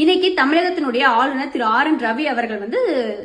இன்னைக்கு தமிழகத்தினுடைய ஆளுநர் திரு ஆர் என் ரவி அவர்கள் வந்து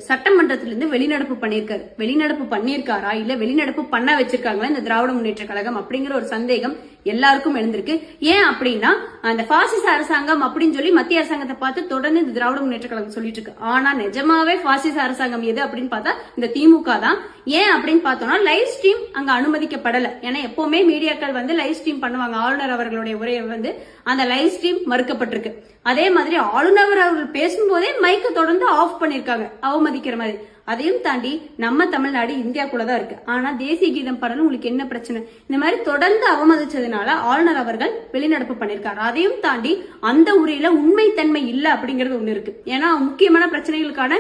சட்டமன்றத்திலிருந்து வெளிநடப்பு பண்ணியிருக்காரு. வெளிநடப்பு பண்ணியிருக்காரா? இல்ல வெளிநடப்பு பண்ண வச்சிருக்காங்களா? இந்த திராவிட முன்னேற்ற கழகம் அப்படிங்கிற ஒரு சந்தேகம் எல்லாருக்கும் எழுந்திருக்கு. ஏன் அப்படின்னா அந்த பாசிச அரசாங்கம் அப்படின்னு சொல்லி மத்திய அரசாங்கத்தை பார்த்து தொடர்ந்து இந்த திராவிட முன்னேற்ற கழகம் சொல்லிட்டு இருக்கு. ஆனா நிஜமாவே பாசிச அரசாங்கம் எது அப்படின்னு பார்த்தா இந்த திமுக தான். ஏன் அப்படின்னு பார்த்தோம்னா லைவ் ஸ்ட்ரீம் அங்க அனுமதிக்கப்படல. ஏன்னா எப்பவுமே மீடியாக்கள் வந்து லைவ் ஸ்ட்ரீம் பண்ணுவாங்க. ஆளுநர் அவர்களுடைய உரையை வந்து அந்த லைவ் ஸ்ட்ரீம் மறுக்கப்பட்டிருக்கு. அதே மாதிரி ஆளுநர் அவர்கள் பேசும்போதே மைக்கை தொடர்ந்து ஆஃப் பண்ணிருக்காங்க அவமதிக்கிற மாதிரி. அதையும் தாண்டி நம்ம தமிழ்நாடு இந்தியாக்குள்ளதான் இருக்கு. ஆனா தேசிய கீதம் பாடலும் உங்களுக்கு என்ன பிரச்சனை? இந்த மாதிரி தொடர்ந்து அவமதிச்சதுனால ஆளுநர் அவர்கள் வெளிநடப்பு பண்ணியிருக்காரு அதையும் தாண்டி அந்த உரையில உண்மைத்தன்மை இல்ல அப்படிங்கிறது ஒண்ணு இருக்கு. ஏன்னா முக்கியமான பிரச்சனைகளுக்கான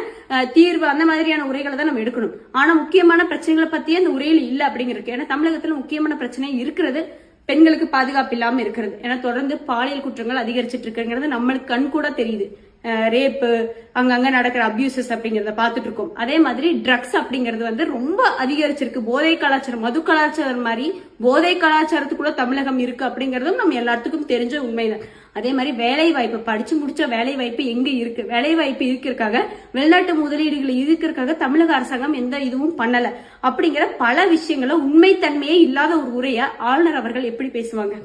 தீர்வு அந்த மாதிரியான உரைகளை தான் நம்ம எடுக்கணும். ஆனா முக்கியமான பிரச்சனைகளை பத்தியே அந்த உரையில இல்ல அப்படிங்கிறது ஏன்னா தமிழகத்துல முக்கியமான பிரச்சனை இருக்கிறது. பெண்களுக்கு பாதுகாப்பு இல்லாமல் இருக்கிறது. ஏன்னா தொடர்ந்து பாலியல் குற்றங்கள் அதிகரிச்சிட்டு இருக்குங்கிறது நம்மளுக்கு கண் கூட தெரியுது. ரேப்பு அங்கங்க நடக்கிற அபியூசஸ் அப்படிங்கறத பார்த்துட்டு இருக்கோம். அதே மாதிரி ட்ரக்ஸ் அப்படிங்கிறது வந்து ரொம்ப அதிகரிச்சிருக்கு. போதை கலாச்சாரம் மது கலாச்சாரம் மாதிரி போதை கலாச்சாரத்துக்குள்ள தமிழகம் இருக்கு அப்படிங்கறதும் நம்ம எல்லாத்துக்கும் தெரிஞ்ச உண்மைதான் அதே மாதிரி வேலை வாய்ப்பு படிச்சு முடிச்ச வேலை வாய்ப்பு எங்க இருக்கு? வேலை வாய்ப்பு இருக்கிறதுக்காக வெளிநாட்டு முதலீடுகள் இருக்கிறதுக்காக தமிழக அரசாங்கம் எந்த இதுவும் பண்ணல. அப்படிங்கிற பல விஷயங்களை உண்மைத்தன்மையே இல்லாத ஒரு உரைய ஆளுநர் அவர்கள் எப்படி பேசுவாங்க?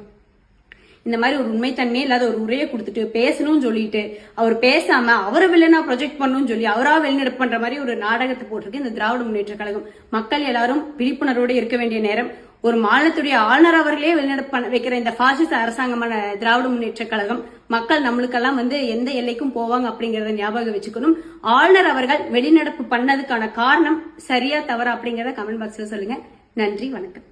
இந்த மாதிரி ஒரு உண்மைத்தன்மையே இல்லாத ஒரு உரையை கொடுத்துட்டு பேசணும்னு சொல்லிட்டு அவர் பேசாம அவரை வில்லனா ப்ரொஜெக்ட் பண்ணணும்னு சொல்லி அவரா வெளிநடப்பு பண்ற மாதிரி ஒரு நாடகத்தை போட்டிருக்கு இந்த திராவிட முன்னேற்ற கழகம். மக்கள் எல்லாரும் விழிப்புணர்வோடு இருக்க வேண்டிய நேரம். ஒரு மாநிலத்துடைய ஆளுநர் அவர்களே வெளிநடப்பு பண்ண வைக்கிற இந்த பாசிச அரசாங்கமான திராவிட முன்னேற்ற கழகம் மக்கள் நம்மளுக்கெல்லாம் வந்து எந்த எல்லைக்கும் போவாங்க அப்படிங்கறத ஞாபகம் வச்சுக்கணும். ஆளுநர் அவர்கள் வெளிநடப்பு பண்ணதுக்கான காரணம் சரியா தவறா அப்படிங்கறத கமெண்ட் பாக்ஸ்ல சொல்லுங்க. நன்றி வணக்கம்.